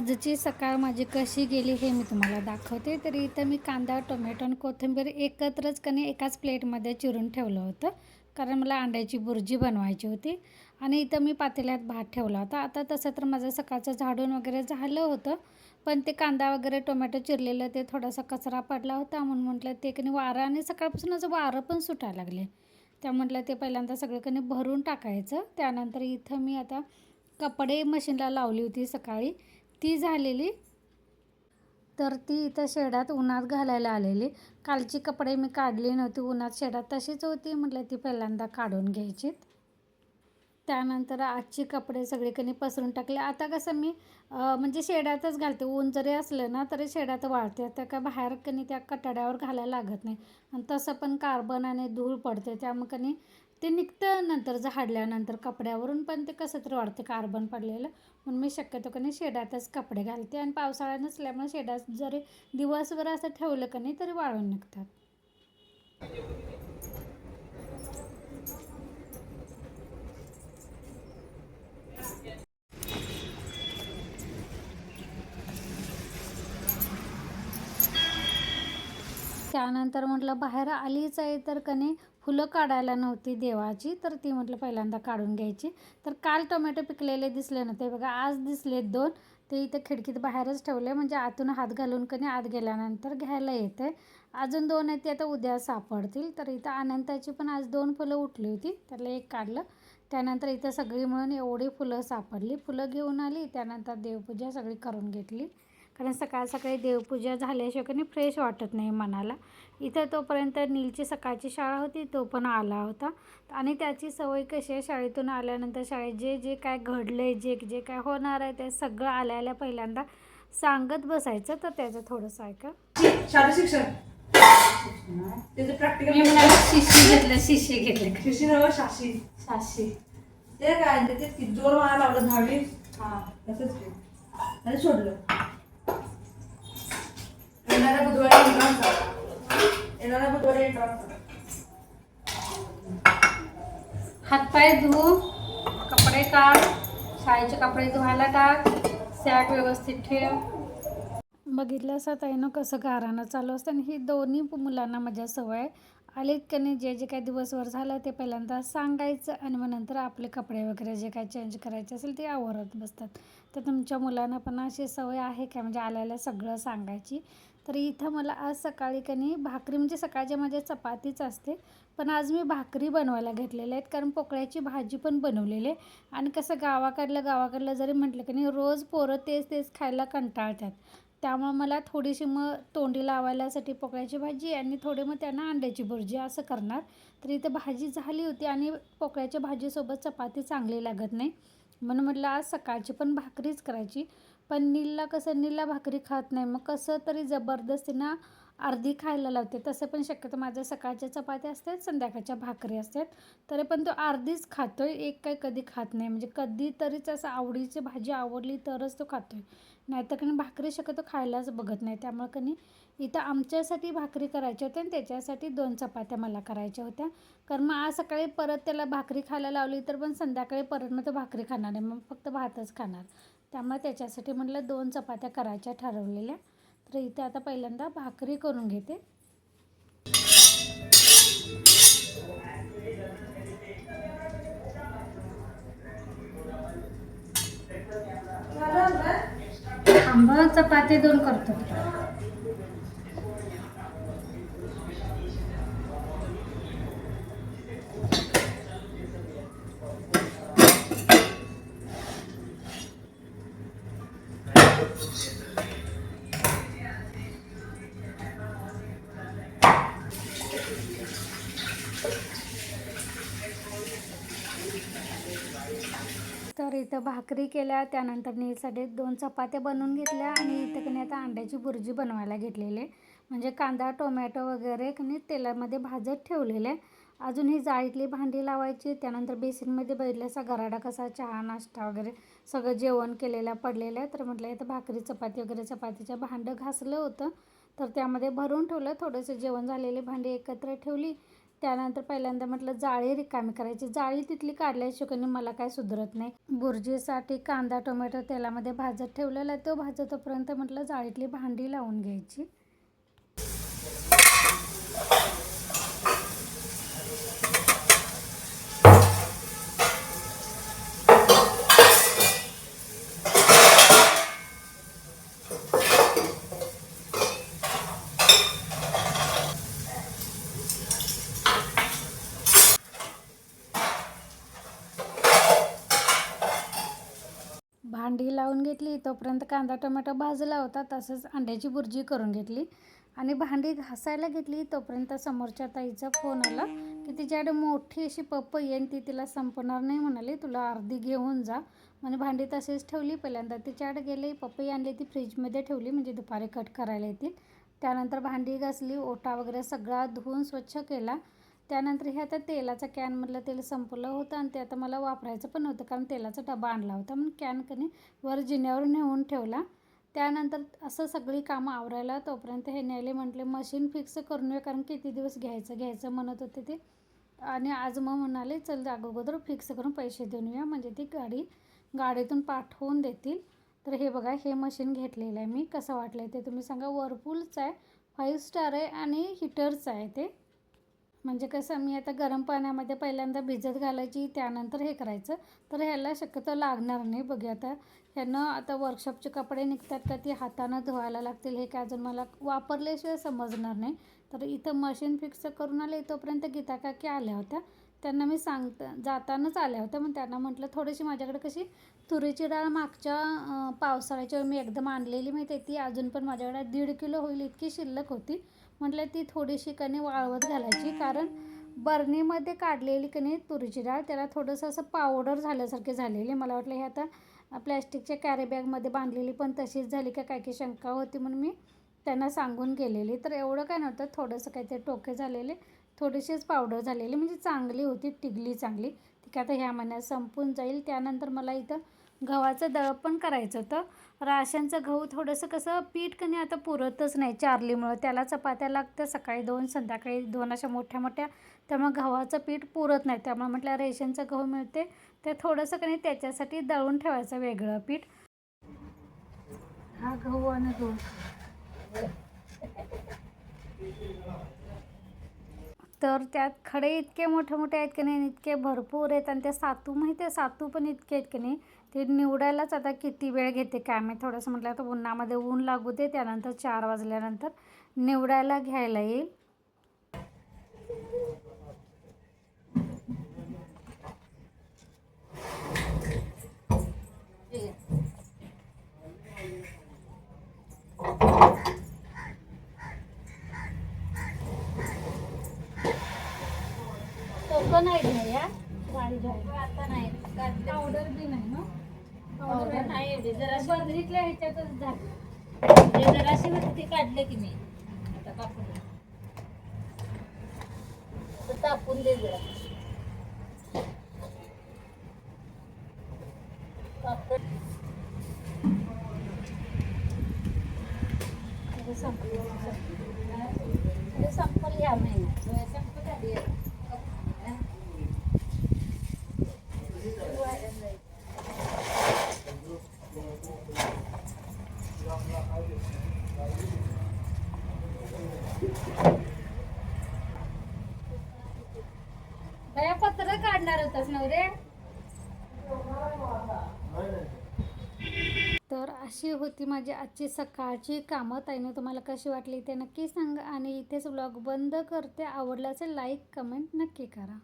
आजची सकाळ माझी कशी गेली हे मी तुम्हाला दाखवते. तरी इथं मी कांदा टोमॅटो आणि कोथिंबीर एकत्रच कणी एकाच प्लेटमध्ये चिरून ठेवलं होतं. कारण मला अंड्याची बुर्जी बनवायची होती. आणि इथं मी पातेल्यात भात ठेवला होता. आता तसं तर माझं सकाळचं झाडून वगैरे झालं होतं. पण ते कांदा वगैरे टोमॅटो चिरलेलं ते थोडासा कचरा पडला होता. म्हणून म्हटलं ते कणी वारं आणि सकाळपासूनच वारं पण सुटायला लागले. त्या म्हटलं ते पहिल्यांदा सगळं कणी भरून टाकायचं. त्यानंतर इथं मी आता कपडे मशीनला लावली होती सकाळी. ती झालेली. तर ती इथं शेडात उन्हात घालायला आलेली. कालची कपडे मी काढली नव्हती उन्हात शेडात तशीच होती म्हटलं ती पहिल्यांदा काढून घ्यायची. त्यानंतर आजची कपडे सगळीकडे पसरून टाकले. आता कसं मी म्हणजे शेडातच घालते. ऊन जरी असलं ना तरी शेडात वाळते. आता का बाहेर कणी त्या कटाड्यावर घालायला लागत नाही. आणि तसं पण कार्बन आणि धूळ पडते. त्यामुळे कणी ते निघतं नंतर झाडल्यानंतर कपड्यावरून पण ते कसं तरी वाढते कार्बन पडलेलं. म्हणून मी शक्यतो कणी शेडातच कपडे घालते आणि पावसाळा नसल्यामुळे शेडात जरी दिवसभर असं ठेवलं का नाही तरी वाळून निघतात. त्यानंतर म्हटलं बाहेर आलीच आहे तर कने फुलं काढायला नव्हती देवाची तर ती म्हटलं पहिल्यांदा काढून घ्यायची. तर काल टोमॅटो पिकलेले दिसले नव्हते बघा आज दिसलेत दोन. ते इथं खिडकीत बाहेरच ठेवले म्हणजे आतून हात घालून कने आत गेल्यानंतर घ्यायला येते. अजून दोन आहेत ते आता उद्या सापडतील. तर इथं अनंताची पण आज दोन फुलं उठली होती त्याला एक काढलं. त्यानंतर इथं सगळी मिळून एवढी फुलं सापडली. फुलं घेऊन आली त्यानंतर देवपूजा सगळी करून घेतली. कारण सकाळ सकाळी देवपूजा झाल्याशिवाय कधी फ्रेश वाटत नाही मनाला. इथं तोपर्यंत नीलची सकाळची शाळा होती तो पण आला होता. आणि त्याची सवय कशी आहे शाळेतून आल्यानंतर शाळेत जे जे काय घडलं आहे जे जे काय होणार आहे ते सगळं आल्या आल्या पहिल्यांदा सांगत बसायचं. तर त्याचं थोडंसं ऐका. शाळा शिक्षण? त्याचं प्रॅक्टिकल शिशी घेतलं शिशी घेतलं. हवं शाशी. शाशी. ते काय ते जोर मला लावलं दहावी? हा. तसंच आणि सोडलं. हातपाय धु कपडे काढ शाळेचे कपडे धुवायला टाक सॅक व्यवस्थित ठेव. बघितलं असं ताईनं कसं गारानं चालू असतं आणि ही दोन्ही मुलांना माझ्या सवय आलीत का नाही? जे जे काही दिवसभर झालं ते पहिल्यांदा सांगायचं आणि मग नंतर आपले कपडे वगैरे जे काही चेंज करायचे असेल ते आवरत बसतात. तर तुमच्या मुलांना पण अशी सवय आहे का? म्हणजे आल्याला सगळं सांगायची. तर इथं मला आज सकाळी कनी भाकरी म्हणजे सकाळच्या माझ्या चपातीच असते. पण आज मी भाकरी बनवायला घेतलेल्या आहेत कारण पोकळ्याची भाजी पण बनवलेली आहे. आणि कसं गावाकडलं गावाकडलं जरी म्हटलं की नाही रोज पोरं तेच तेच खायला कंटाळतात. त्यामुळं मला थोडीशी मग तोंडी लावायलासाठी पोकळ्याची भाजी आणि थोडी मग त्यांना अंड्याची भुर्जी असं करणार. तर इथं भाजी झाली होती आणि पोकळ्याच्या भाजीसोबत चपाती चांगली लागत नाही. म्हणून म्हटलं आज सकाळची पण भाकरीच करायची. पण नीलला कसं नीलला भाकरी खात नाही. मग कसं तरी जबरदस्तीनं अर्धी खायला लावते. तसं पण शक्यतो माझ्या सकाळच्या चपात्या असतात संध्याकाळच्या भाकरी असतात. तरी पण तो अर्धीच खातो आहे एक काही कधी खात नाही. म्हणजे कधीतरीच असं आवडीची भाजी आवडली तरच तो खातो आहे नाहीतर कणी भाकरी शक्यतो खायलाच बघत नाही. त्यामुळे कणी इथं आमच्यासाठी भाकरी करायच्या होत्या आणि त्याच्यासाठी दोन चपात्या मला करायच्या होत्या. कारण मग आज सकाळी परत त्याला भाकरी खायला लावली तर पण संध्याकाळी परत मग तो भाकरी खाणार नाही. मग फक्त भातच खाणार. त्यामुळे त्याच्यासाठी म्हटलं दोन चपात्या करायच्या ठरवलेल्या. तर इथे आता पहिल्यांदा भाकरी करून घेते. आंबा चपाती दोन करतो. इथं भाकरी केल्या त्यानंतर नीलसाठी दोन चपात्या बनवून घेतल्या आणि इथं की नाही आता अंड्याची बुर्जी बनवायला घेतलेली. आहे म्हणजे कांदा टोमॅटो वगैरे की तेलामध्ये भाजत ठेवलेले. आहे अजून ही जाळीतली भांडी लावायची त्यानंतर बेसिनमध्ये बघितल्याचा गराडा कसा चहा नाश्ता वगैरे सगळं जेवण केलेलं पडलेलं. आहे तर म्हटलं इथं भाकरी चपाती वगैरे चपातीचं भांडं घासलं होतं. तर त्यामध्ये भरून ठेवलं थोडंसं जेवण झालेली भांडी एकत्र ठेवली. त्यानंतर पहिल्यांदा म्हटलं जाळी रिकामी करायची. जाळी तिथली काढल्याशिवाय मला काय सुधरत नाही. बुर्जीसाठी कांदा टोमॅटो तेलामध्ये भाजत ठेवलेला आहे. तो भाजतोपर्यंत म्हटलं जाळीतली भांडी लावून घ्यायची. भांडी लावून घेतली तोपर्यंत कांदा टोमॅटो भाजला होता तसंच अंड्याची बुर्जी करून घेतली. आणि भांडी घासायला घेतली तोपर्यंत समोरच्या ताईचा फोन आला की तिच्याकडे मोठी अशी पपई आहे आणि ती तिला संपणार नाही म्हणाली तुला अर्धी घेऊन जा. म्हणजे भांडी तशीच ठेवली पहिल्यांदा तिच्याकडे गेले पपई आणली ती फ्रीजमध्ये ठेवली म्हणजे दुपारी कट करायला येतील. त्यानंतर भांडी घासली ओटा वगैरे सगळा धुवून स्वच्छ केला. त्यानंतर हे आता तेलाचा कॅनमधलं तेल संपलं होतं आणि ते आता मला वापरायचं पण नव्हतं कारण तेलाचा डबा आणला होता. म्हणून कॅन कने वर जिन्यावर नेऊन ठेवला. त्यानंतर असं सगळी कामं आवरायला तोपर्यंत हे न्यायले म्हटले मशीन फिक्स करून येऊया कारण किती दिवस घ्यायचं घ्यायचं म्हणत होते ते. आणि आज मग म्हणाले चल अगोदर फिक्स करून पैसे देऊन येऊया म्हणजे ती गाडी गाडीतून पाठवून देतील. तर हे बघा हे मशीन घेतलेलं आहे मी. कसं वाटलं आहे ते तुम्ही सांगा. वरपूलचं आहे फाईव्ह स्टार आहे आणि हिटरचं आहे ते. म्हणजे कसं मी आता गरम पाण्यामध्ये पहिल्यांदा भिजत घालायची त्यानंतर हे करायचं. तर ह्याला शक्यतो लागणार नाही. बघूया आता. ह्यानं आता वर्कशॉपचे कपडे निघतात का ती हातानं धुवायला लागतील हे काय अजून मला वापरल्याशिवाय समजणार नाही. तर इथं मशीन फिक्स करून आले तोपर्यंत गीता काकी आल्या होत्या. त्यांना मी सांगता जातानाच आल्या होत्या. मग त्यांना म्हटलं थोडीशी माझ्याकडे कशी तुरीची डाळ मागच्या पावसाळ्याच्या वेळी मी एकदम आणलेली माहिती आहे ती. अजून पण माझ्याकडे दीड किलो होईल इतकी शिल्लक होती. म्हटलं ती थोडीशी कणी वाळवत घालायची कारण बरणीमध्ये काढलेली कणी तुरीची डाळ त्याला थोडंसं असं पावडर झाल्यासारखे झालेली. मला वाटलं हे आता प्लॅस्टिकच्या कॅरीबॅगमध्ये बांधलेली पण तशीच झाली का काय की शंका होती म्हणून मी त्यांना सांगून गेलेली. तर एवढं काय नव्हतं थोडंसं काहीतरी टोके झालेले थोडीशीच पावडर झालेली. म्हणजे चांगली होती टिगली चांगली. ती काय आता ह्या महिन्यात संपून जाईल. त्यानंतर मला इथं गव्हाचं दळप पण करायचं होतं. राशनचं गहू थोडंसं कसं पीठ कणी आता पुरतच नाही चारलीमुळं. त्याला चपात्या लागतं सकाळी दोन संध्याकाळी दोन अशा मोठ्या मोठ्या. त्यामुळं गव्हाचं पीठ पुरत नाही. त्यामुळे म्हटलं रेशनचं गहू मिळते. ते थोडंसं कणी त्याच्यासाठी दळून ठेवायचं वेगळं पीठ. हा गहू आणि गहू तर त्यात खडे इतके मोठे मोठे आहेत की नाही इतके भरपूर आहेत. आणि ते सातू माहिती आहे? सातू पण इतके आहेत की नाही ते निवडायलाच आता किती वेळ घेते काय मी थोडंसं म्हटलं तर उन्हामध्ये ऊन लागू दे त्यानंतर चार वाजल्यानंतर निवडायला घ्यायला येईल. तो नाही घ्या या गाडी घ्या आता नाही पावडर बी नाही ना पावडर नाही एवढी जरा. बदरीतल्या ह्याच्यातच झालं जे जराशी होती काढले की मी आता कापून तापून दे जरा. कापून संपलं. या महिन्यात काय पत्र काढणार होतास नवरे? तर अशी होती माझी आजची सकाळची कामं. ताईनं तुम्हाला कशी वाटली ते नक्की सांगा आणि इथेच ब्लॉग बंद करते. आवडलं असेल लाईक कमेंट नक्की करा.